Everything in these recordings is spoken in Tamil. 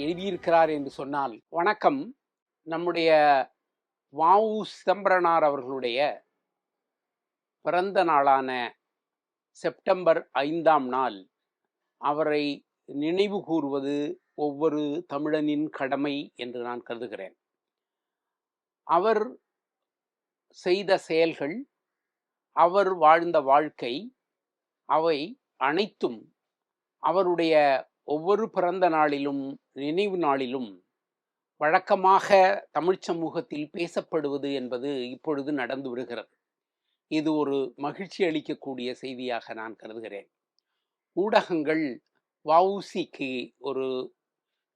எழுதியிருக்கிறார் என்று சொன்னால் வணக்கம். நம்முடைய வாவு சிதம்பரனார் அவர்களுடைய பிறந்த நாளான செப்டம்பர் ஐந்தாம் நாள் அவரை நினைவு கூறுவது ஒவ்வொரு தமிழனின் கடமை என்று நான் கருதுகிறேன். அவர் செய்த செயல்கள் அவர் வாழ்ந்த வாழ்க்கை அவை அனைத்தும் அவருடைய ஒவ்வொரு பிறந்த நாளிலும் நினைவு நாளிலும் வழக்கமாக தமிழ் சமூகத்தில் பேசப்படுவது என்பது இப்பொழுது நடந்து வருகிறது. இது ஒரு மகிழ்ச்சி அளிக்கக்கூடிய செய்தியாக நான் கருதுகிறேன். ஊடகங்கள் வவுசிக்கு ஒரு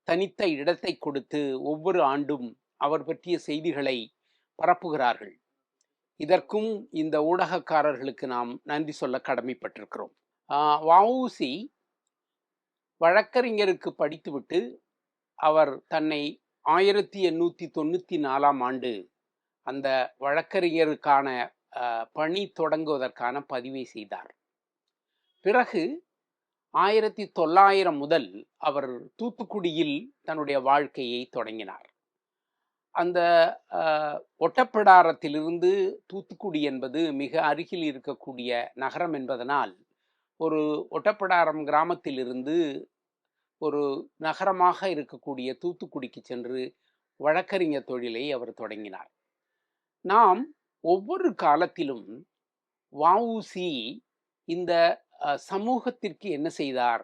தனித்த இடத்தை கொடுத்து ஒவ்வொரு ஆண்டும் அவர் பற்றிய செய்திகளை பரப்புகிறார்கள். இதற்கும் இந்த ஊடகக்காரர்களுக்கு நாம் நன்றி சொல்ல கடமைப்பட்டிருக்கிறோம். வவுசி வழக்கறிஞருக்கு படித்துவிட்டு அவர் தன்னை ஆயிரத்தி எண்ணூற்றி தொண்ணூற்றி நாலாம் ஆண்டு அந்த வழக்கறிஞருக்கான பணி தொடங்குவதற்கான பதிவை செய்தார். பிறகு ஆயிரத்தி தொள்ளாயிரம் முதல் அவர் தூத்துக்குடியில் தன்னுடைய வாழ்க்கையை தொடங்கினார். அந்த ஒட்டப்பிடாரத்திலிருந்து தூத்துக்குடி என்பது மிக அருகில் இருக்கக்கூடிய நகரம் என்பதனால் ஒரு ஒட்டப்பிடாரம் கிராமத்திலிருந்து ஒரு நகரமாக இருக்கக்கூடிய தூத்துக்குடிக்கு சென்று வழக்கறிஞர் தொழிலை அவர் தொடங்கினார். நாம் ஒவ்வொரு காலத்திலும் வஉசி இந்த சமூகத்திற்கு என்ன செய்தார்?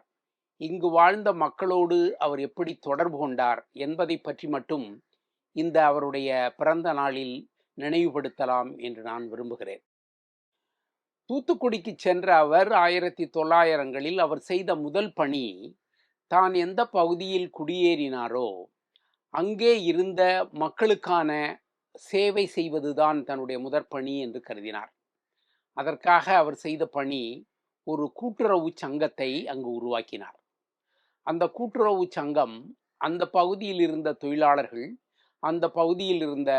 இங்கு வாழ்ந்த மக்களோடு அவர் எப்படி தொடர்பு கொண்டார் என்பதை பற்றி மட்டும் இந்த அவருடைய பிறந்த நாளில் நினைவுபடுத்தலாம் என்று நான் விரும்புகிறேன். தூத்துக்குடிக்கு சென்ற அவர் ஆயிரத்தி தொள்ளாயிரங்களில் அவர் செய்த முதல் பணி தான் எந்த பகுதியில் குடியேறினாரோ அங்கே இருந்த மக்களுக்கான சேவை செய்வதுதான் தன்னுடைய முதற் பணி என்று கருதினார். அதற்காக அவர் செய்த பணி ஒரு கூட்டுறவு சங்கத்தை அங்கு உருவாக்கினார். அந்த கூட்டுறவு சங்கம் அந்த பகுதியில் இருந்த தொழிலாளர்கள் அந்த பகுதியில் இருந்த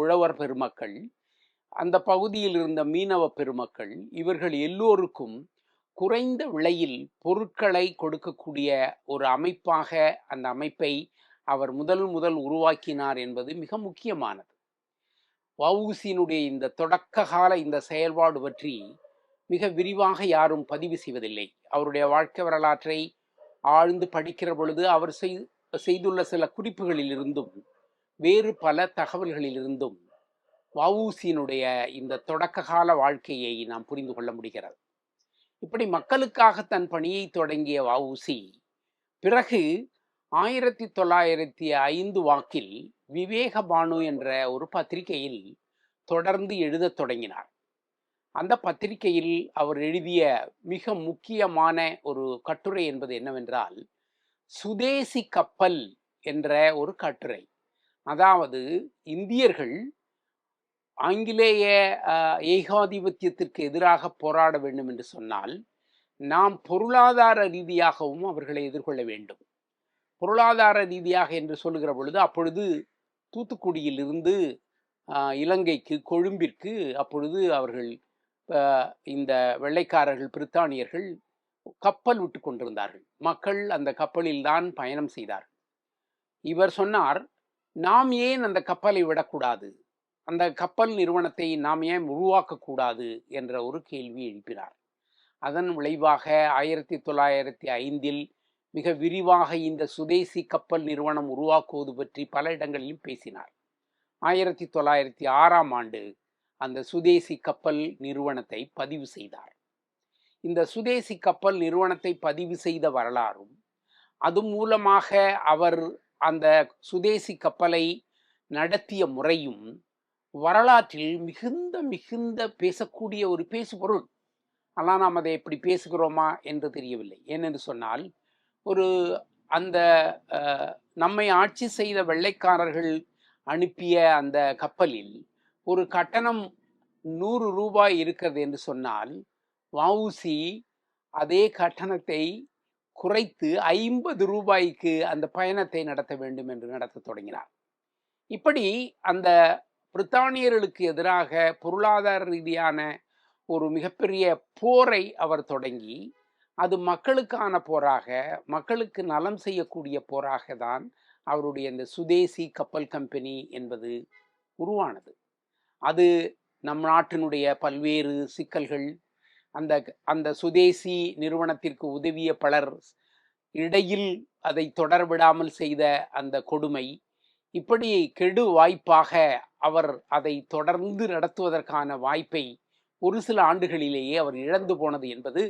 உழவர் பெருமக்கள் அந்த பகுதியில் இருந்த மீனவ பெருமக்கள் இவர்கள் எல்லோருக்கும் குறைந்த விலையில் பொருட்களை கொடுக்கக்கூடிய ஒரு அமைப்பாக அந்த அமைப்பை அவர் முதல் முதல் உருவாக்கினார் என்பது மிக முக்கியமானது. வவுசியினுடைய இந்த தொடக்க கால இந்த செயல்பாடு பற்றி மிக விரிவாக யாரும் பதிவு செய்வதில்லை. அவருடைய வாழ்க்கை வரலாற்றை ஆழ்ந்து படிக்கிற பொழுது அவர் செய்துள்ள சில குறிப்புகளிலிருந்தும் வேறு பல தகவல்களிலிருந்தும் வவுசியினுடைய இந்த தொடக்க கால வாழ்க்கையை நாம் புரிந்து கொள்ள முடிகிறது. இப்படி மக்களுக்காக தன் பணியை தொடங்கிய வஉசி பிறகு ஆயிரத்தி தொள்ளாயிரத்தி ஐந்து வாக்கில் விவேக பானு என்ற ஒரு பத்திரிகையில் தொடர்ந்து எழுதத் தொடங்கினார். அந்த பத்திரிகையில் அவர் எழுதிய மிக முக்கியமான ஒரு கட்டுரை என்பது என்னவென்றால் சுதேசி கப்பல் என்ற ஒரு கட்டுரை. அதாவது இந்தியர்கள் ஆங்கிலேய ஏகாதிபத்தியத்திற்கு எதிராக போராட வேண்டும் என்று சொன்னால் நாம் பொருளாதார ரீதியாகவும் அவர்களை எதிர்கொள்ள வேண்டும். பொருளாதார ரீதியாக என்று சொல்லுகிற பொழுது அப்பொழுது தூத்துக்குடியிலிருந்து இலங்கைக்கு கொழும்பிற்கு அப்பொழுது அவர்கள் இந்த வெள்ளைக்காரர்கள் பிரித்தானியர்கள் கப்பல் விட்டு கொண்டிருந்தார்கள். மக்கள் அந்த கப்பலில்தான் பயணம் செய்தார்கள். இவர் சொன்னார் நாம் ஏன் அந்த கப்பலை விடக்கூடாது? அந்த கப்பல் நிறுவனத்தை நாம் ஏன் உருவாக்கக்கூடாது என்ற ஒரு கேள்வி எழுப்பினார். அதன் விளைவாக ஆயிரத்தி தொள்ளாயிரத்தி ஐந்தில் மிக விரிவாக இந்த சுதேசி கப்பல் நிறுவனம் உருவாக்குவது பற்றி பல இடங்களிலும் பேசினார். ஆயிரத்தி தொள்ளாயிரத்தி ஆறாம் ஆண்டு அந்த சுதேசி கப்பல் நிறுவனத்தை பதிவு செய்தார். இந்த சுதேசி கப்பல் நிறுவனத்தை பதிவு செய்த வரலாறும் அது மூலமாக அவர் அந்த சுதேசி கப்பலை நடத்திய முறையும் வரலாற்றில் மிகுந்த மிகுந்த பேசக்கூடிய ஒரு பேசுபொருள். ஆனால் நாம் அதை எப்படி பேசுகிறோமா என்று தெரியவில்லை. ஏனென்று சொன்னால் ஒரு அந்த நம்மை ஆட்சி செய்த வெள்ளைக்காரர்கள் அனுப்பிய அந்த கப்பலில் ஒரு கட்டணம் நூறு ரூபாய் இருக்கிறது என்று சொன்னால் வவுசி அதே கட்டணத்தை குறைத்து ஐம்பது ரூபாய்க்கு அந்த பயணத்தை நடத்த வேண்டும் என்று நடத்த தொடங்கினார். இப்படி அந்த பிரித்தானியர்களுக்கு எதிராக பொருளாதார ரீதியான ஒரு மிகப்பெரிய போரை அவர் தொடங்கி அது மக்களுக்கான போராக மக்களுக்கு நலம் செய்யக்கூடிய போராக தான் அவருடைய இந்த சுதேசி கப்பல் கம்பெனி என்பது உருவானது. அது நம் நாட்டினுடைய பல்வேறு சிக்கல்கள் அந்த அந்த சுதேசி நிறுவனத்திற்கு உதவிய பலர் இடையில் அதை தொடர்விடாமல் செய்த அந்த கொடுமை இப்படி கெடு வாய்ப்பாக அவர் அதை தொடர்ந்து நடத்துவதற்கான வாய்ப்பை ஒரு சில ஆண்டுகளிலேயே அவர் இழந்து போனது என்பது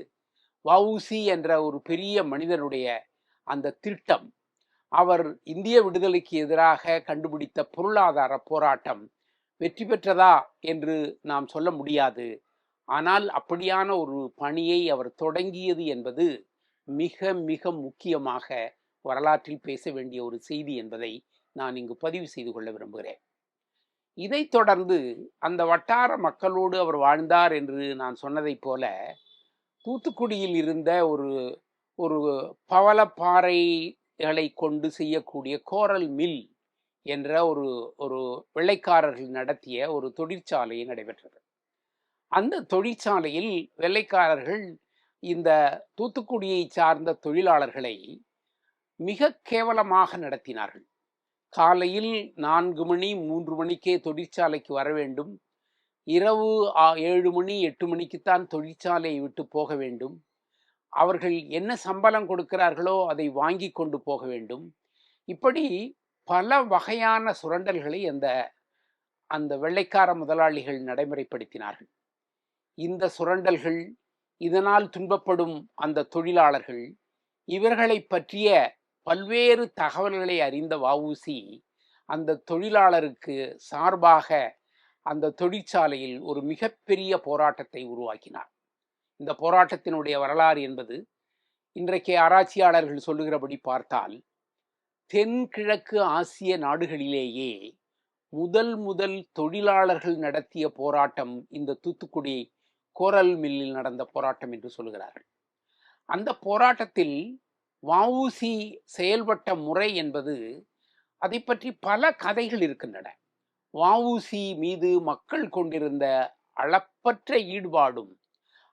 வவுசி என்ற ஒரு பெரிய மனிதனுடைய அந்த திட்டம். அவர் இந்திய விடுதலைக்கு எதிராக கண்டுபிடித்த பொருளாதார போராட்டம் வெற்றி பெற்றதா என்று நாம் சொல்ல முடியாது. ஆனால் அப்படியான ஒரு பணியை அவர் தொடங்கியது என்பது மிக மிக முக்கியமாக வரலாற்றில் பேச வேண்டிய ஒரு செய்தி என்பதை நான் இங்கு பதிவு செய்து கொள்ள விரும்புகிறேன். இதைத் தொடர்ந்து அந்த வட்டார மக்களோடு அவர் வாழ்ந்தார் என்று நான் சொன்னதைப் போல தூத்துக்குடியில் இருந்த ஒரு ஒரு பவளப்பாறைகளை கொண்டு செய்யக்கூடிய கோரல் மில் என்ற ஒரு ஒரு வெள்ளைக்காரர்கள் நடத்திய ஒரு தொழிற்சாலை நடைபெற்றது. அந்த தொழிற்சாலையில் வெள்ளைக்காரர்கள் இந்த தூத்துக்குடியை சார்ந்த தொழிலாளர்களை மிக கேவலமாக நடத்தினார்கள். காலையில் நான்கு மணி மூன்று மணிக்கே தொழிற்சாலைக்கு வர வேண்டும். இரவு ஏழு மணி எட்டு மணிக்குத்தான் தொழிற்சாலையை விட்டு போக வேண்டும். அவர்கள் என்ன சம்பளம் கொடுக்கிறார்களோ அதை வாங்கி கொண்டு போக வேண்டும். இப்படி பல வகையான சுரண்டல்களை அந்த அந்த வெள்ளைக்கார முதலாளிகள் நடைமுறைப்படுத்தினார்கள். இந்த சுரண்டல்கள் இதனால் துன்பப்படும் அந்த தொழிலாளர்கள் இவர்களை பற்றிய பல்வேறு தகவல்களை அறிந்த வவுசி அந்த தொழிலாளருக்கு சார்பாக அந்த தொழிற்சாலையில் ஒரு மிகப்பெரிய போராட்டத்தை உருவாக்கினார். இந்த போராட்டத்தினுடைய வரலாறு என்பது இன்றைக்கு ஆராய்ச்சியாளர்கள் சொல்லுகிறபடி பார்த்தால் தென்கிழக்கு ஆசிய நாடுகளிலேயே முதல் முதல் தொழிலாளர்கள் நடத்திய போராட்டம் இந்த தூத்துக்குடி கோரல் மில்லில் நடந்த போராட்டம் என்று சொல்லுகிறார்கள். அந்த போராட்டத்தில் வவுசி செயல்பட்ட முறை என்பது அதை பற்றி பல கதைகள் இருக்கின்றன. வவுசி மீது மக்கள் கொண்டிருந்த அளப்பற்ற ஈடுபாடும்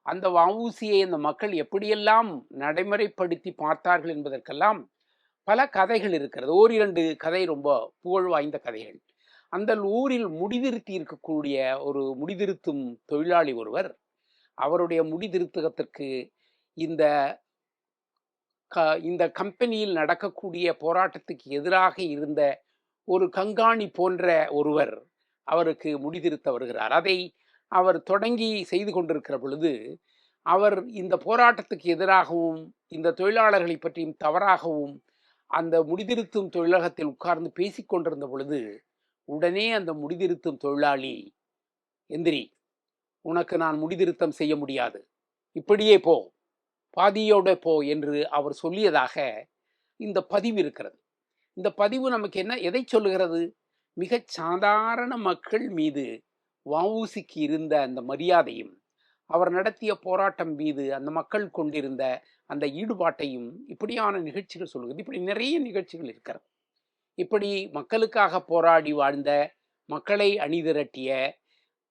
அந்த வவுசியை அந்த மக்கள் எப்படியெல்லாம் நடைமுறைப்படுத்தி பார்த்தார்கள் என்பதற்கெல்லாம் பல கதைகள் இருக்கிறது. ஓரிரண்டு கதை ரொம்ப புகழ் வாய்ந்த கதைகள். அந்த ஊரில் முடிதிருத்தி இருக்கக்கூடிய ஒரு முடிதிருத்தும் தொழிலாளி ஒருவர் அவருடைய முடிதிருத்தகத்திற்கு இந்த க இந்த கம்பெனியில் நடக்கக்கூடிய போராட்டத்துக்கு எதிராக இருந்த ஒரு கங்காணி போன்ற ஒருவர் அவருக்கு முடிதிருத்த வருகிறார். அதை அவர் தொடங்கி செய்து கொண்டிருக்கிற பொழுது அவர் இந்த போராட்டத்துக்கு எதிராகவும் இந்த தொழிலாளர்களை பற்றியும் தவறாகவும் அந்த முடிதிருத்தும் தொழிலகத்தில் உட்கார்ந்து பேசிக்கொண்டிருந்த பொழுது உடனே அந்த முடிதிருத்தும் தொழிலாளி எந்திரி உனக்கு நான் முடிதிருத்தம் செய்ய முடியாது. இப்படியே போ. பாதியோட போ என்று அவர் சொல்லியதாக இந்த பதிவு இருக்கிறது. இந்த பதிவு நமக்கு என்ன எதை சொல்லுகிறது? மிக சாதாரண மக்கள் மீது வவுசிக்கு இருந்த அந்த மரியாதையும் அவர் நடத்திய போராட்டம் மீது அந்த மக்கள் கொண்டிருந்த அந்த ஈடுபாட்டையும் இப்படியான நிகழ்ச்சிகள் சொல்லுகிறது. இப்படி நிறைய நிகழ்ச்சிகள் இருக்கிறது. இப்படி மக்களுக்காக போராடி வாழ்ந்த மக்களை அணிதிரட்டிய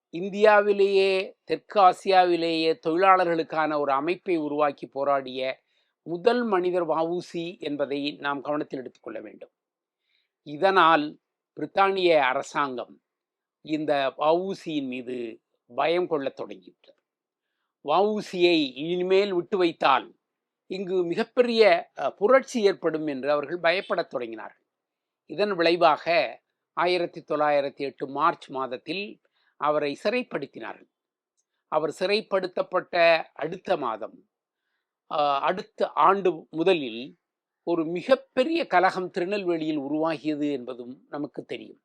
இந்தியாவிலேயே தெற்கு ஆசியாவிலேயே தொழிலாளர்களுக்கான ஒரு அமைப்பை உருவாக்கி போராடிய முதல் மனிதர் வவுசி என்பதை நாம் கவனத்தில் எடுத்துக்கொள்ள வேண்டும். இதனால் பிரித்தானிய அரசாங்கம் இந்த வவுசியின் மீது பயம் கொள்ளத் தொடங்கிவிட்டது. வவுசியை இனிமேல் விட்டு வைத்தால் இங்கு மிகப்பெரிய புரட்சி ஏற்படும் என்று அவர்கள் பயப்படத் தொடங்கினார்கள். இதன் விளைவாக ஆயிரத்தி தொள்ளாயிரத்தி எட்டு மார்ச் மாதத்தில் அவரை சிறைப்படுத்தினார்கள். அவர் சிறைப்படுத்தப்பட்ட அடுத்த மாதம் அடுத்த ஆண்டு முதலில் ஒரு மிகப்பெரிய கலகம் திருநெல்வேலியில் உருவாகியது என்பதும் நமக்கு தெரியும்.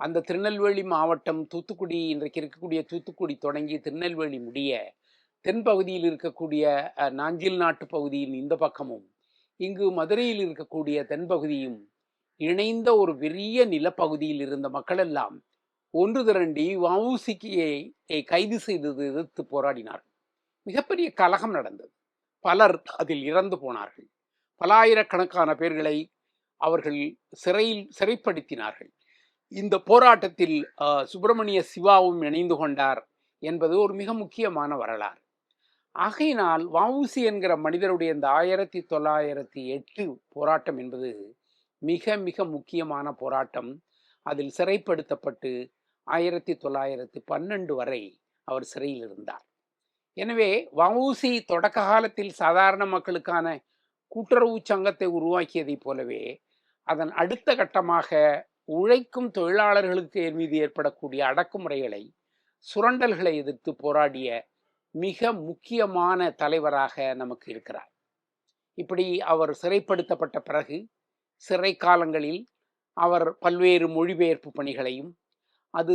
அந்த திருநெல்வேலி மாவட்டம் தூத்துக்குடி இன்றைக்கு இருக்கக்கூடிய தூத்துக்குடி தொடங்கி திருநெல்வேலி முடிய தென்பகுதியில் இருக்கக்கூடிய நாஞ்சில் நாட்டு பகுதியின் இந்த பக்கமும் இங்கு மதுரையில் இருக்கக்கூடிய தென்பகுதியும் இணைந்த ஒரு பெரிய நிலப்பகுதியில் இருந்த மக்களெல்லாம் ஒன்று திரண்டி வவுசிக்கியை கைது செய்தது எதிர்த்து போராடினார். மிகப்பெரிய கலகம் நடந்தது. பலர் அதில் இறந்து போனார்கள். பலாயிரக்கணக்கான பேர்களை அவர்கள் சிறையில் சிறைப்படுத்தினார்கள். இந்த போராட்டத்தில் சுப்பிரமணிய சிவாவும் இணைந்து கொண்டார் என்பது ஒரு மிக முக்கியமான வரலாறு. ஆகையினால் வவுசி என்கிற மனிதருடைய இந்த ஆயிரத்தி தொள்ளாயிரத்தி எட்டு போராட்டம் என்பது மிக மிக முக்கியமான போராட்டம். அதில் சிறைப்படுத்தப்பட்டு ஆயிரத்தி தொள்ளாயிரத்தி பன்னெண்டு வரை அவர் சிறையில் இருந்தார். எனவே வவுசி தொடக்க காலத்தில் சாதாரண மக்களுக்கான கூட்டுறவு சங்கத்தை உருவாக்கியதைப் போலவே அதன் அடுத்த கட்டமாக உழைக்கும் தொழிலாளர்களுக்கு மீது ஏற்படக்கூடிய அடக்குமுறைகளை சுரண்டல்களை எதிர்த்து போராடிய மிக முக்கியமான தலைவராக நமக்கு இருக்கிறார். இப்படி அவர் சிறைப்படுத்தப்பட்ட பிறகு சிறை காலங்களில் அவர் பல்வேறு மொழிபெயர்ப்பு பணிகளையும் அது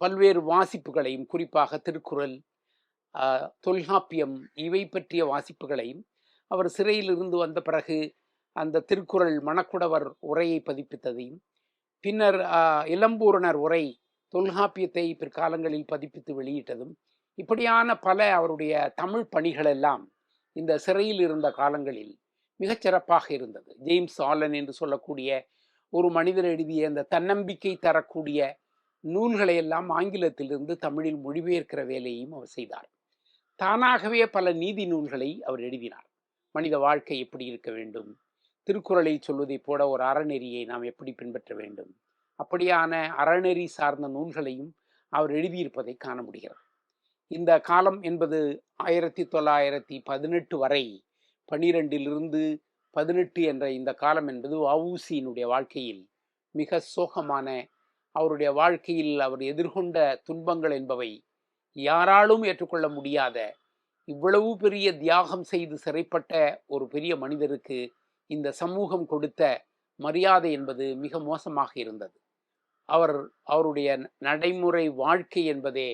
பல்வேறு வாசிப்புகளையும் குறிப்பாக திருக்குறள் தொல்காப்பியம் இவை பற்றிய வாசிப்புகளையும் அவர் சிறையிலிருந்து வந்த பிறகு அந்த திருக்குறள் மணக்குடவர் உரையை பதிப்பித்ததையும் பின்னர் இளம்பூரணர் உரை தொல்காப்பியத்தை பிற்காலங்களில் பதிப்பித்து வெளியிட்டதும் இப்படியான பல அவருடைய தமிழ் பணிகளெல்லாம் இந்த சிறையில் இருந்த காலங்களில் மிகச்சிறப்பாக இருந்தது. ஜேம்ஸ் ஆலன் என்று சொல்லக்கூடிய ஒரு மனிதர் எழுதிய இந்த தன்னம்பிக்கை தரக்கூடிய நூல்களை எல்லாம் ஆங்கிலத்திலிருந்து தமிழில் மொழிபெயர்க்கிற வேலையையும் அவர் செய்தார். தானாகவே பல நீதி நூல்களை அவர் எழுதினார். மனித வாழ்க்கை எப்படி இருக்க வேண்டும்? திருக்குறளை சொல்வதைப் போல ஒரு அறநெறியை நாம் எப்படி பின்பற்ற வேண்டும்? அப்படியான அறநெறி சார்ந்த நூல்களையும் அவர் எழுதியிருப்பதை காண முடிகிறது. இந்த காலம் என்பது ஆயிரத்தி தொள்ளாயிரத்தி பதினெட்டு வரை பனிரெண்டிலிருந்து பதினெட்டு என்ற இந்த காலம் என்பது வவுசியினுடைய வாழ்க்கையில் மிக சோகமான அவருடைய வாழ்க்கையில் அவர் எதிர்கொண்ட துன்பங்கள் என்பவை யாராலும் ஏற்றுக்கொள்ள முடியாத இவ்வளவு பெரிய தியாகம் செய்து சிறைப்பட்ட ஒரு பெரிய மனிதருக்கு இந்த சமூகம் கொடுத்த மரியாதை என்பது மிக மோசமாக இருந்தது. அவர் அவருடைய நடைமுறை வாழ்க்கை என்பதே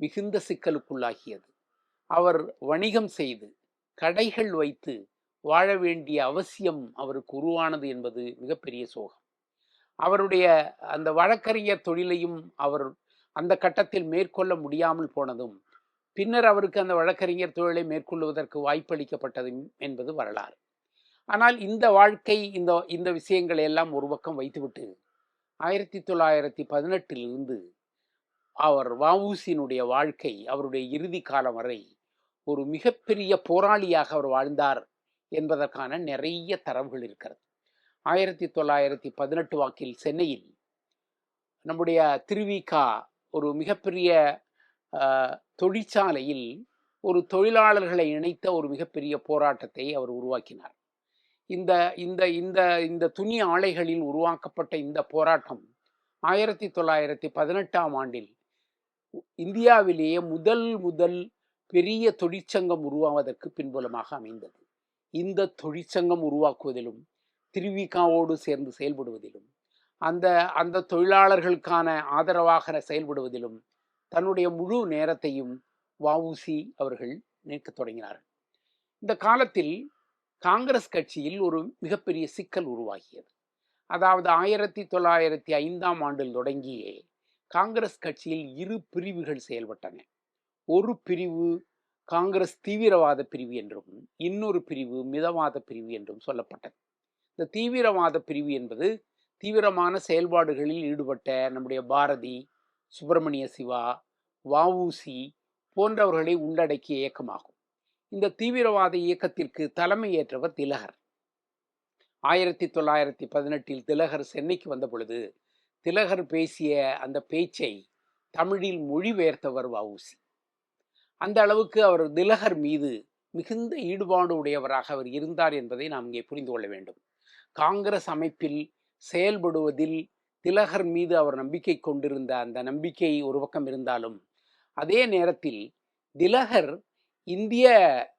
மிகுந்த சிக்கலுக்குள்ளாகியது. அவர் வணிகம் செய்து கடைகள் வைத்து வாழ வேண்டிய அவசியம் அவருக்கு உருவானது என்பது மிகப்பெரிய சோகம். அவருடைய அந்த வழக்கறிஞர் தொழிலையும் அவர் அந்த கட்டத்தில் மேற்கொள்ள முடியாமல் போனதும் பின்னர் அவருக்கு அந்த வழக்கறிஞர் தொழிலை மேற்கொள்வதற்கு வாய்ப்பளிக்கப்பட்டதும் என்பது வரலாறு. ஆனால் இந்த வாழ்க்கை இந்த இந்த விஷயங்களை எல்லாம் ஒரு பக்கம் வைத்துவிட்டு ஆயிரத்தி தொள்ளாயிரத்தி பதினெட்டிலிருந்து அவர் வவுசினுடைய வாழ்க்கை அவருடைய இறுதி காலம் வரை ஒரு மிகப்பெரிய போராளியாக அவர் வாழ்ந்தார் என்பதற்கான நிறைய தரவுகள் இருக்கிறது. ஆயிரத்தி தொள்ளாயிரத்தி பதினெட்டு வாக்கில் சென்னையில் நம்முடைய திருவிகா ஒரு மிகப்பெரிய தொழிற்சாலையில் ஒரு தொழிலாளர்களை இணைத்த ஒரு மிகப்பெரிய போராட்டத்தை அவர் உருவாக்கினார். இந்த இந்த இந்த இந்த துணி ஆலைகளில் உருவாக்கப்பட்ட இந்த போராட்டம் ஆயிரத்தி தொள்ளாயிரத்தி பதினெட்டாம் ஆண்டில் இந்தியாவிலேயே முதல் முதல் பெரிய தொழிற்சங்கம் உருவாவதற்கு பின்புலமாக அமைந்தது. இந்த தொழிற்சங்கம் உருவாக்குவதிலும் திருவிகாவோடு சேர்ந்து செயல்படுவதிலும் அந்த அந்த தொழிலாளர்களுக்கான ஆதரவாக செயல்படுவதிலும் தன்னுடைய முழு நேரத்தையும் வஉசி அவர்கள் நிற்க தொடங்கினார்கள். இந்த காலத்தில் காங்கிரஸ் கட்சியில் ஒரு மிகப்பெரிய சிக்கல் உருவாகியது. அதாவது ஆயிரத்தி தொள்ளாயிரத்தி ஐந்தாம் ஆண்டில் தொடங்கியே காங்கிரஸ் கட்சியில் இரு பிரிவுகள் செயல்பட்டன. ஒரு பிரிவு காங்கிரஸ் தீவிரவாத பிரிவு என்றும் இன்னொரு பிரிவு மிதவாத பிரிவு என்றும் சொல்லப்பட்டது. இந்த தீவிரவாத பிரிவு என்பது தீவிரமான செயல்பாடுகளில் ஈடுபட்ட நம்முடைய பாரதி சுப்பிரமணிய சிவா வஉசி போன்றவர்களை உள்ளடக்கிய இயக்கமாகும். இந்த தீவிரவாத இயக்கத்திற்கு தலைமை ஏற்றவர் திலகர். ஆயிரத்தி தொள்ளாயிரத்தி பதினெட்டில் திலகர் சென்னைக்கு வந்த பொழுது திலகர் பேசிய அந்த பேச்சை தமிழில் மொழிபெயர்த்தவர் வஉசி. அந்த அளவுக்கு அவர் திலகர் மீது மிகுந்த ஈடுபாடு உடையவராக அவர் இருந்தார் என்பதை நாம் இங்கே புரிந்து கொள்ள வேண்டும். காங்கிரஸ் அமைப்பில் செயல்படுவதில் திலகர் மீது அவர் நம்பிக்கை கொண்டிருந்த அந்த நம்பிக்கை ஒரு பக்கம் இருந்தாலும் அதே நேரத்தில் திலகர் இந்திய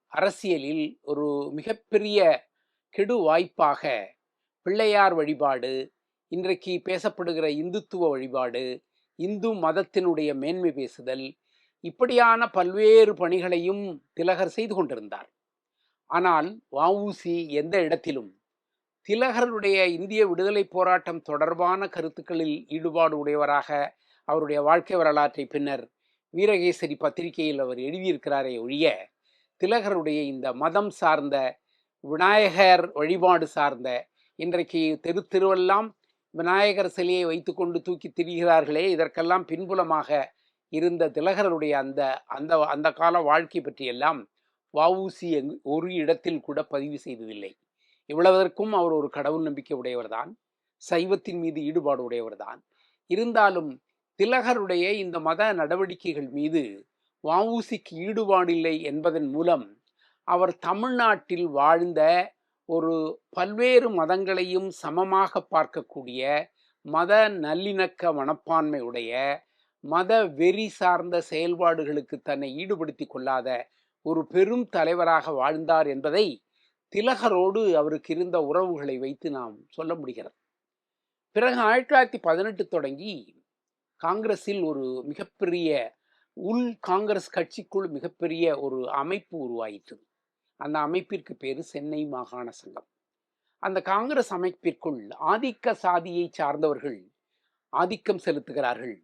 அரசியலில் ஒரு மிகப்பெரிய கெடு வாய்ப்பாக பிள்ளையார் வழிபாடு இன்றைக்கு பேசப்படுகிற இந்துத்துவ வழிபாடு இந்து மதத்தினுடைய மேன்மை பேசுதல் இப்படியான பல்வேறு பணிகளையும் திலகர் செய்து கொண்டிருந்தார். ஆனால் வஉசி எந்த இடத்திலும் திலகருடைய இந்திய விடுதலை போராட்டம் தொடர்பான கருத்துக்களில் ஈடுபாடு உடையவராக அவருடைய வாழ்க்கை வரலாற்றை பின்னர் வீரகேசரி பத்திரிகையில் அவர் எழுதியிருக்கிறாரே ஒழிய திலகருடைய இந்த மதம் சார்ந்த விநாயகர் வழிபாடு சார்ந்த இன்றைக்கு தெரு திருவெல்லாம் விநாயகர் சிலையை வைத்துக்கொண்டு தூக்கி திரிகிறார்களே இதற்கெல்லாம் பின்புலமாக இருந்த திலகருடைய அந்த அந்த அந்த கால வாழ்க்கை பற்றியெல்லாம் வஉசி எங் ஒரு இடத்தில் கூட பதிவு செய்ததில்லை. இவ்வளவதற்கும் அவர் ஒரு கடவுள் நம்பிக்கை உடையவர்தான் சைவத்தின் மீது ஈடுபாடு உடையவர்தான். இருந்தாலும் திலகருடைய இந்த மத நடவடிக்கைகள் மீது வஉசிக்கு ஈடுபாடில்லை என்பதன் மூலம் அவர் தமிழ்நாட்டில் வாழ்ந்த ஒரு பல்வேறு மதங்களையும் சமமாக பார்க்கக்கூடிய மத நல்லிணக்க மனப்பான்மை உடைய மத வெறி சார்ந்த செயல்பாடுகளுக்கு தன்னை ஈடுபடுத்தி கொள்ளாத ஒரு பெரும் தலைவராக வாழ்ந்தார் என்பதை திலகரோடு அவருக்கு இருந்த உறவுகளை வைத்து நாம் சொல்ல முடிகிறது. பிறகு ஆயிரத்தி தொள்ளாயிரத்தி பதினெட்டு தொடங்கி காங்கிரஸில் ஒரு மிகப்பெரிய உள் காங்கிரஸ் கட்சிக்குள் மிகப்பெரிய ஒரு அமைப்பு உருவாயிற்று. அந்த அமைப்பிற்கு பேர் சென்னை மாகாண சங்கம். அந்த காங்கிரஸ் அமைப்பிற்குள் ஆதிக்க சாதியை சார்ந்தவர்கள் ஆதிக்கம் செலுத்துகிறார்கள்.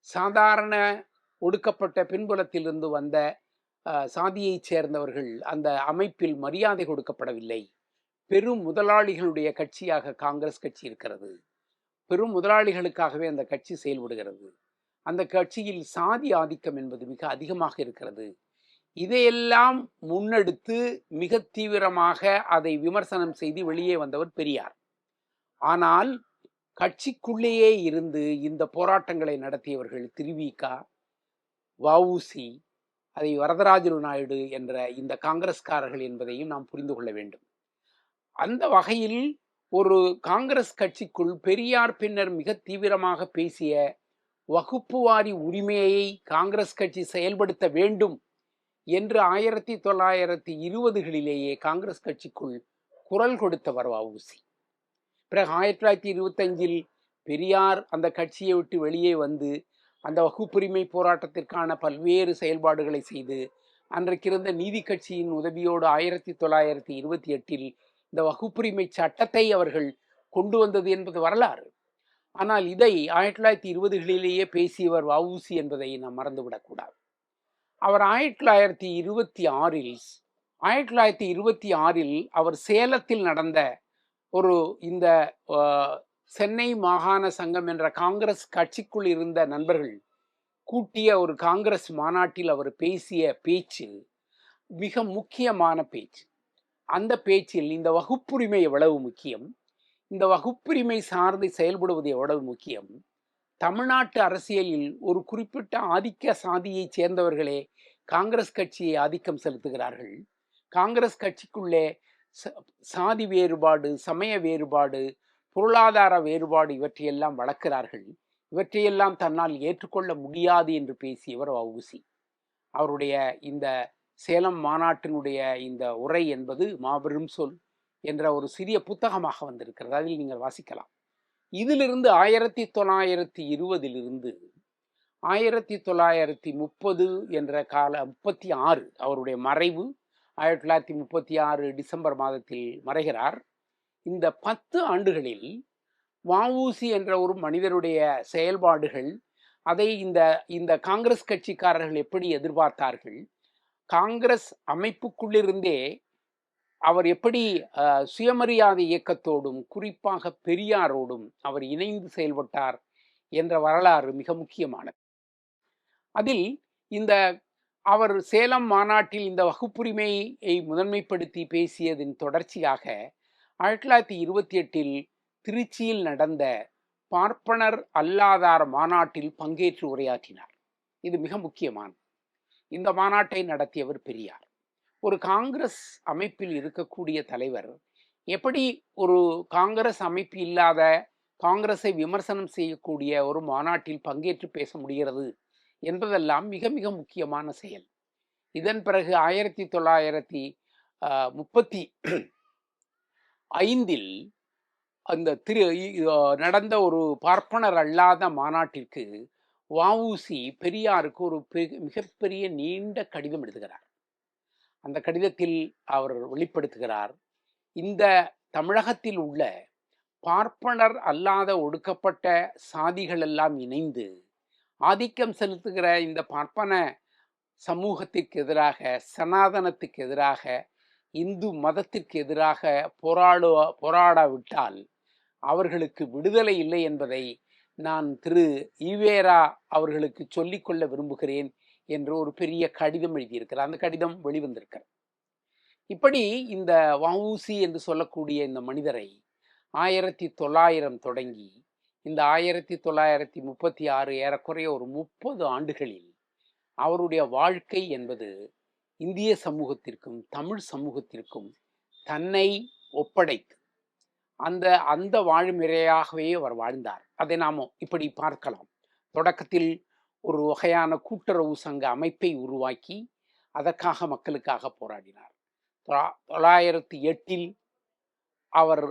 சாதாரண ஒடுக்கப்பட்ட பின்புலத்திலிருந்து வந்த சாதியைச் சேர்ந்தவர்கள் அந்த அமைப்பில் மரியாதை கொடுக்கப்படவில்லை. பெரும் முதலாளிகளுடைய கட்சியாக காங்கிரஸ் கட்சி இருக்கிறது. பெரும் முதலாளிகளுக்காகவே அந்த கட்சி செயல்படுகிறது. அந்த கட்சியில் சாதி ஆதிக்கம் என்பது மிக அதிகமாக இருக்கிறது. இதையெல்லாம் முன்னெடுத்து மிக தீவிரமாக அதை விமர்சனம் செய்து வெளியே வந்தவர் பெரியார். ஆனால் கட்சிக்குள்ளேயே இருந்து இந்த போராட்டங்களை நடத்தியவர்கள் திருவிகா வவுசி அதை வரதராஜலு நாயுடு என்ற இந்த காங்கிரஸ்காரர்கள் என்பதையும் நாம் புரிந்து கொள்ள வேண்டும். அந்த வகையில் ஒரு காங்கிரஸ் கட்சிக்குள் பெரியார் பின்னர் மிக தீவிரமாக பேசிய வகுப்புவாரி உரிமையை காங்கிரஸ் கட்சி செயல்படுத்த வேண்டும் என்று ஆயிரத்தி தொள்ளாயிரத்தி இருபதுகளிலேயே காங்கிரஸ் கட்சிக்குள் குரல் கொடுத்தவர் வஉசி பிறகு ஆயிரத்தி தொள்ளாயிரத்தி இருபத்தஞ்சில் பெரியார் அந்த கட்சியை விட்டு வெளியே வந்து அந்த வகுப்புரிமை போராட்டத்திற்கான பல்வேறு செயல்பாடுகளை செய்து அன்றைக்கிருந்த நீதி கட்சியின் உதவியோடு ஆயிரத்தி தொள்ளாயிரத்தி இருபத்தி எட்டில் இந்த வகுப்புரிமை சட்டத்தை அவர்கள் கொண்டு வந்தது என்பது வரலாறு. ஆனால் இதை ஆயிரத்தி தொள்ளாயிரத்தி இருபதுகளிலேயே பேசியவர் வவுசி என்பதை நாம் மறந்துவிடக்கூடாது. அவர் ஆயிரத்தி தொள்ளாயிரத்தி இருபத்தி ஆறில் ஆயிரத்தி தொள்ளாயிரத்தி இருபத்தி ஆறில் அவர் சேலத்தில் நடந்த ஒரு இந்த சென்னை மாகாண சங்கம் என்ற காங்கிரஸ் கட்சிக்குள் இருந்த நண்பர்கள் கூட்டிய ஒரு காங்கிரஸ் மாநாட்டில் அவர் பேசிய பேச்சு மிக முக்கியமான பேச்சு. அந்த பேச்சில் இந்த வகுப்புரிமை எவ்வளவு முக்கியம்? இந்த வகுப்புரிமை சார்ந்து செயல்படுவது எவ்வளவு முக்கியம்? தமிழ்நாட்டு அரசியலில் ஒரு குறிப்பிட்ட ஆதிக்க சாதியை சேர்ந்தவர்களே காங்கிரஸ் கட்சியை ஆதிக்கம் செலுத்துகிறார்கள். காங்கிரஸ் கட்சிக்குள்ளே சாதி வேறுபாடு சமய வேறுபாடு பொருளாதார வேறுபாடு இவற்றையெல்லாம் வளர்க்கிறார்கள். இவற்றையெல்லாம் தன்னால் ஏற்றுக்கொள்ள முடியாது என்று பேசியவர் வவுசி அவருடைய இந்த சேலம் மாநாட்டினுடைய இந்த உரை என்பது மாபெரும் சொல் என்ற ஒரு சிறிய புத்தகமாக வந்திருக்கிறது. அதில் நீங்கள் வாசிக்கலாம். இதிலிருந்து ஆயிரத்தி தொள்ளாயிரத்தி இருபதிலிருந்து ஆயிரத்தி தொள்ளாயிரத்தி முப்பது என்ற கால முப்பத்தி ஆறு அவருடைய மறைவு ஆயிரத்தி தொள்ளாயிரத்தி முப்பத்தி ஆறு டிசம்பர் மாதத்தில் மறைகிறார். இந்த பத்து ஆண்டுகளில் வஉசி என்ற ஒரு மனிதருடைய செயல்பாடுகள் அதை இந்த இந்த காங்கிரஸ் கட்சிக்காரர்கள் எப்படி எதிர்பார்த்தார்கள்? காங்கிரஸ் அமைப்புக்குள்ளிருந்தே அவர் எப்படி சுயமரியாதை இயக்கத்தோடும் குறிப்பாக பெரியாரோடும் அவர் இணைந்து செயல்பட்டார் என்ற வரலாறு மிக முக்கியமானது. அதில் இந்த அவர் சேலம் மாநாட்டில் இந்த வகுப்புரிமையை முதன்மைப்படுத்தி பேசியதின் தொடர்ச்சியாக ஆயிரத்தி தொள்ளாயிரத்தி இருபத்தி எட்டில் திருச்சியில் நடந்த பார்ப்பனர் அல்லாதார் மாநாட்டில் பங்கேற்று உரையாற்றினார். இது மிக முக்கியமான இந்த மாநாட்டை நடத்தியவர் பெரியார். ஒரு காங்கிரஸ் அமைப்பில் இருக்கக்கூடிய தலைவர் எப்படி ஒரு காங்கிரஸ் அமைப்பு இல்லாத காங்கிரஸை விமர்சனம் செய்யக்கூடிய ஒரு மாநாட்டில் பங்கேற்று பேச முடிகிறது என்பதெல்லாம் மிக மிக முக்கியமான செயல். இதன் பிறகு ஆயிரத்தி தொள்ளாயிரத்தி முப்பத்தி ஐந்தில் அந்த திரு நடந்த ஒரு பார்ப்பனர் அல்லாத மாநாட்டிற்கு வஉசி பெரியாருக்கு ஒரு மிகப்பெரிய நீண்ட கடிதம் எழுதுகிறார். அந்த கடிதத்தில் அவர் வெளிப்படுத்துகிறார் இந்த தமிழகத்தில் உள்ள பார்ப்பனர் அல்லாத ஒடுக்கப்பட்ட சாதிகள் எல்லாம் இணைந்து ஆதிக்கம் செலுத்துகிற இந்த பார்ப்பன சமூகத்திற்கு எதிராக சனாதனத்துக்கு எதிராக இந்து மதத்திற்கு எதிராக போராடு போராடாவிட்டால் அவர்களுக்கு விடுதலை இல்லை என்பதை நான் திரு. ஈவேரா அவர்களுக்கு சொல்லிக்கொள்ள விரும்புகிறேன் என்று ஒரு பெரிய கடிதம் எழுதியிருக்கிறார். அந்த கடிதம் வெளிவந்திருக்கிறது. இப்படி இந்த வவுசி என்று சொல்லக்கூடிய இந்த மனிதரை ஆயிரத்தி தொள்ளாயிரம் தொடங்கி இந்த ஆயிரத்தி தொள்ளாயிரத்தி முப்பத்தி ஆறு ஏறக்குறைய ஒரு முப்பது ஆண்டுகளில் அவருடைய வாழ்க்கை என்பது இந்திய சமூகத்திற்கும் தமிழ் சமூகத்திற்கும் தன்னை ஒப்படைத்து அந்த அந்த வாழ்முறையாகவே அவர் வாழ்ந்தார். அதை நாம் இப்படி பார்க்கலாம். தொடக்கத்தில் ஒரு வகையான கூட்டுறவு சங்க அமைப்பை உருவாக்கி அதற்காக மக்களுக்காக போராடினார். தொள்ளாயிரத்தி எட்டில் அவர்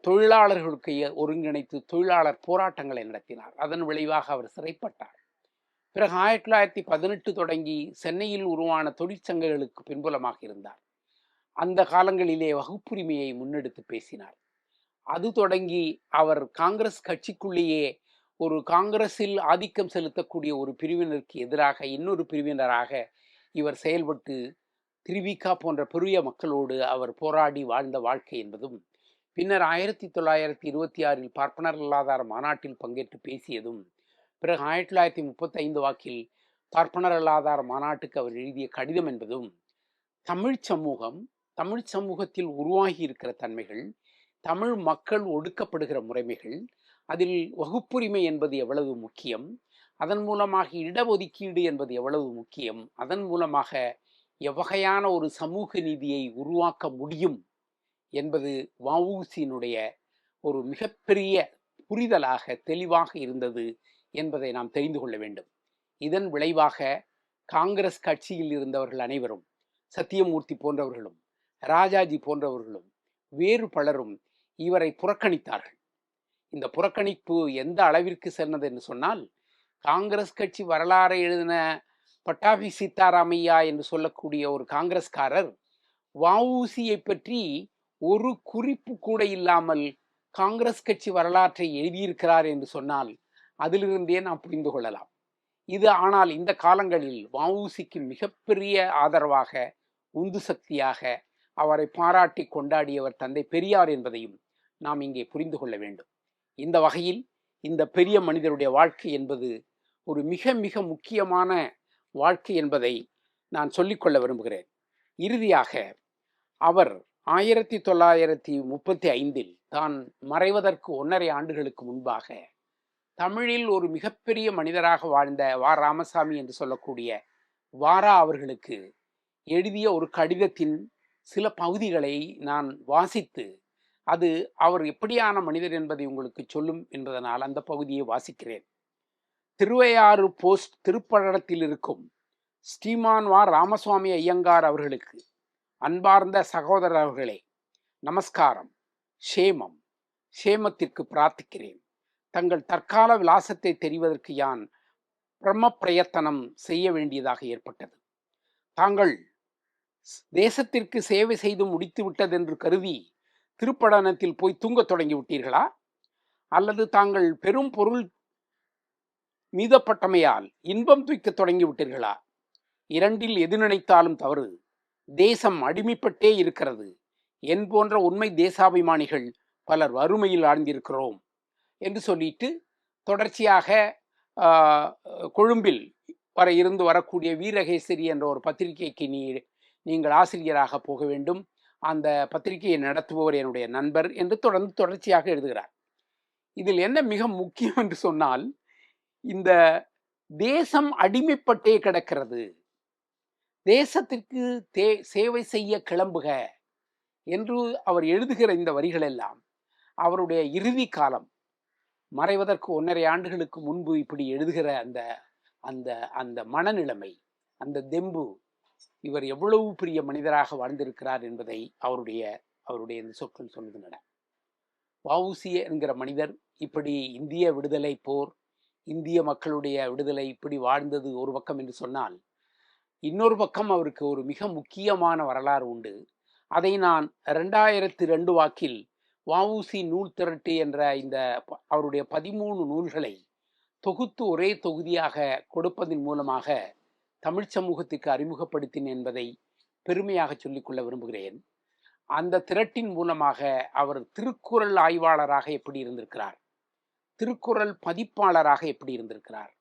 தொழிலாளர்களுக்கு ஒருங்கிணைத்து தொழிலாளர் போராட்டங்களை நடத்தினார். அதன் விளைவாக அவர் சிறைப்பட்டார். பிறகு ஆயிரத்தி தொள்ளாயிரத்தி பதினெட்டு தொடங்கி சென்னையில் உருவான தொழிற்சங்கங்களுக்கு பின்புலமாக இருந்தார். அந்த காலங்களிலே வகுப்புரிமையை முன்னெடுத்து பேசினார். அது தொடங்கி அவர் காங்கிரஸ் கட்சிக்குள்ளேயே ஒரு காங்கிரஸில் ஆதிக்கம் செலுத்தக்கூடிய ஒரு பிரிவினருக்கு எதிராக இன்னொரு பிரிவினராக இவர் செயல்பட்டு திருவிக்கா போன்ற பெரிய மக்களோடு அவர் போராடி வாழ்ந்த வாழ்க்கை என்பதும் பின்னர் ஆயிரத்தி தொள்ளாயிரத்தி இருபத்தி ஆறில் பார்ப்பனர் இல்லாதார் மாநாட்டில் பங்கேற்று பேசியதும் பிறகு ஆயிரத்தி தொள்ளாயிரத்தி முப்பத்தி ஐந்து வாக்கில் பார்ப்பனர் அல்லாதார் மாநாட்டுக்கு அவர் எழுதிய கடிதம் என்பதும் தமிழ் சமூகம் தமிழ் சமூகத்தில் உருவாகி இருக்கிற தன்மைகள் தமிழ் மக்கள் ஒடுக்கப்படுகிற முறைமைகள் அதில் வகுப்புரிமை என்பது எவ்வளவு முக்கியம் அதன் மூலமாக இடஒதுக்கீடு என்பது எவ்வளவு முக்கியம் அதன் மூலமாக எவ்வகையான ஒரு சமூக நீதியை உருவாக்க முடியும்? என்பது வஉசியினுடைய ஒரு மிகப்பெரிய புரிதலாக தெளிவாக இருந்தது என்பதை நாம் தெரிந்து கொள்ள வேண்டும். இதன் விளைவாக காங்கிரஸ் கட்சியில் இருந்தவர்கள் அனைவரும் சத்தியமூர்த்தி போன்றவர்களும் ராஜாஜி போன்றவர்களும் வேறு பலரும் இவரை புறக்கணித்தார்கள். இந்த புறக்கணிப்பு எந்த அளவிற்கு சென்றது என்று சொன்னால் காங்கிரஸ் கட்சி வரலாறை எழுதின பட்டாபி சீதாராமையா என்று சொல்லக்கூடிய ஒரு காங்கிரஸ்காரர் வஉசியை பற்றி ஒரு குறிப்பு கூட இல்லாமல் காங்கிரஸ் கட்சி வரலாற்றை எழுதியிருக்கிறார் என்று சொன்னால் அதிலிருந்தே நாம் புரிந்து கொள்ளலாம். இது ஆனால் இந்த காலங்களில் வவுசிக்கு மிகப்பெரிய ஆதரவாக உந்து சக்தியாக அவரை பாராட்டி கொண்டாடியவர் தந்தை பெரியார் என்பதையும் நாம் இங்கே புரிந்து கொள்ள வேண்டும். இந்த வகையில் இந்த பெரிய மனிதருடைய வாழ்க்கை என்பது ஒரு மிக மிக முக்கியமான வாழ்க்கை என்பதை நான் சொல்லிக்கொள்ள விரும்புகிறேன். இறுதியாக அவர் ஆயிரத்தி தொள்ளாயிரத்தி முப்பத்தி ஐந்தில் தான் மறைவதற்கு ஒன்றரை ஆண்டுகளுக்கு முன்பாக தமிழில் ஒரு மிகப்பெரிய மனிதராக வாழ்ந்த வா. ராமசாமி என்று சொல்லக்கூடிய வாரா அவர்களுக்கு எழுதிய ஒரு கடிதத்தின் சில பகுதிகளை நான் வாசித்து அது அவர் எப்படியான மனிதர் என்பதை உங்களுக்கு சொல்லும் என்பதனால் அந்த பகுதியை வாசிக்கிறேன். திருவையாறு போஸ்ட் திருப்பழத்தில் இருக்கும் ஸ்ரீமான் வா. ராமசுவாமி ஐயங்கார் அவர்களுக்கு அன்பார்ந்த சகோதரர் அவர்களே நமஸ்காரம் ஷேமம் ஷேமத்திற்கு பிரார்த்திக்கிறேன். தங்கள் தற்கால விலாசத்தை தெரிவதற்கு யான் பிரம்ம பிரயத்தனம் செய்ய வேண்டியதாக ஏற்பட்டது. தாங்கள் தேசத்திற்கு சேவை செய்து முடித்து விட்டதென்று கருதி திருப்படனத்தில் போய் தூங்கத் தொடங்கிவிட்டீர்களா அல்லது தாங்கள் பெரும் பொருள் மீதப்பட்டமையால் இன்பம் தூய்க்கத் தொடங்கிவிட்டீர்களா இரண்டில் எது நினைத்தாலும் தவறு. தேசம் அடிமைப்பட்டே இருக்கிறது. என் போன்ற உண்மை தேசாபிமானிகள் பலர் வறுமையில் ஆழ்ந்திருக்கிறோம். என்று சொல்லிட்டு தொடர்ச்சியாக கொழும்பில் வர இருந்து வரக்கூடிய வீரகேசரி என்ற ஒரு பத்திரிகைக்கு நீ நீங்கள் ஆசிரியராக போக வேண்டும். அந்த பத்திரிகையை நடத்துபவர் என்னுடைய நண்பர் என்று தொடர்ந்து தொடர்ச்சியாக எழுதுகிறார். இதில் என்ன மிக முக்கியம் என்று சொன்னால் இந்த தேசம் அடிமைப்பட்டே கிடக்கிறது. தேசத்திற்கு தே சேவை செய்ய கிளம்புக என்று அவர் எழுதுகிற இந்த வரிகள் எல்லாம் அவருடைய இறுதி காலம் மறைவதற்கு ஒன்றரை ஆண்டுகளுக்கு முன்பு இப்படி எழுதுகிற அந்த அந்த அந்த மனநிலைமை அந்த தெம்பு இவர் எவ்வளவு பெரிய மனிதராக வாழ்ந்திருக்கிறார் என்பதை அவருடைய அவருடைய இந்த சொற்கள் சொல்லுகின்றன. வஉசி என்கிற மனிதர் இப்படி இந்திய விடுதலை போர் இந்திய மக்களுடைய விடுதலை இப்படி வாழ்ந்தது ஒரு பக்கம் என்று சொன்னால் இன்னொரு பக்கம் அவருக்கு ஒரு மிக முக்கியமான வரலாறு உண்டு. அதை நான் ரெண்டாயிரத்தி ரெண்டு வாக்கில் வஉசி நூல் திரட்டு என்ற இந்த அவருடைய பதிமூணு நூல்களை தொகுத்து ஒரே தொகுதியாக கொடுப்பதன் மூலமாக தமிழ் சமூகத்துக்கு அறிமுகப்படுத்தினேன் என்பதை பெருமையாக சொல்லிக்கொள்ள விரும்புகிறேன். அந்த திரட்டின் மூலமாக அவர் திருக்குறள் ஆய்வாளராக எப்படி இருந்திருக்கிறார்? திருக்குறள் பதிப்பாளராக எப்படி இருந்திருக்கிறார்?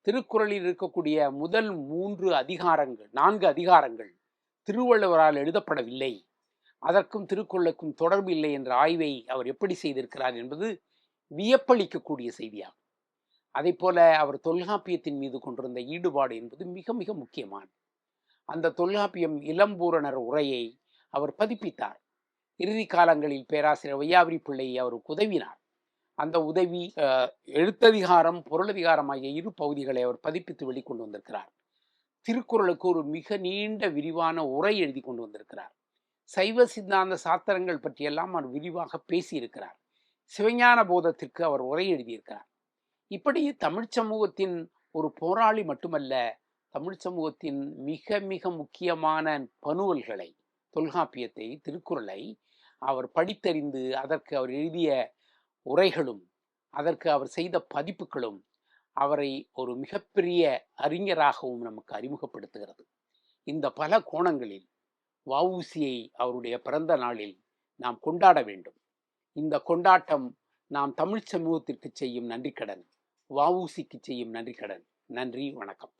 திருக்குறளில் இருக்கக்கூடிய முதல் மூன்று அதிகாரங்கள் நான்கு அதிகாரங்கள் திருவள்ளுவரால் எழுதப்படவில்லை. அதற்கும் திருக்குறளுக்கும் தொடர்பு இல்லை என்ற ஆய்வை அவர் எப்படி செய்திருக்கிறார் என்பது வியப்பளிக்கக்கூடிய செய்தியாகும். அதே போல அவர் தொல்காப்பியத்தின் மீது கொண்டிருந்த ஈடுபாடு என்பது மிக மிக முக்கியமானது. அந்த தொல்காப்பியம் இளம்பூரணர் உரையை அவர் பதிப்பித்தார். இறுதி காலங்களில் பேராசிரியர் வையாபுரி பிள்ளையை அவருக்கு உதவினார். அந்த உதவி எழுத்ததிகாரம் பொருளதிகாரம் ஆகிய இரு பகுதிகளை அவர் பதிப்பித்து வெளிக்கொண்டு வந்திருக்கிறார். திருக்குறளுக்கு ஒரு மிக நீண்ட விரிவான உரை எழுதி கொண்டு வந்திருக்கிறார். சைவ சித்தாந்த சாத்திரங்கள் பற்றியெல்லாம் அவர் விரிவாக பேசியிருக்கிறார். சிவஞான போதத்திற்கு அவர் உரை எழுதியிருக்கிறார். இப்படி தமிழ் சமூகத்தின் ஒரு போராளி மட்டுமல்ல தமிழ் சமூகத்தின் மிக மிக முக்கியமான பனுவல்களை தொல்காப்பியத்தை திருக்குறளை அவர் படித்தறிந்து அதற்கு அவர் எழுதிய உரைகளும் அதற்கு அவர் செய்த பதிப்புகளும் அவரை ஒரு மிகப்பெரிய அறிஞராகவும் நமக்கு அறிமுகப்படுத்துகிறது. இந்த பல கோணங்களில் வவுசியை அவருடைய பிறந்த நாளில் நாம் கொண்டாட வேண்டும். இந்த கொண்டாட்டம் நாம் தமிழ்ச் சமூகத்திற்கு செய்யும் நன்றிக்கடன் வவுசிக்கு செய்யும் நன்றிக்கடன். நன்றி வணக்கம்.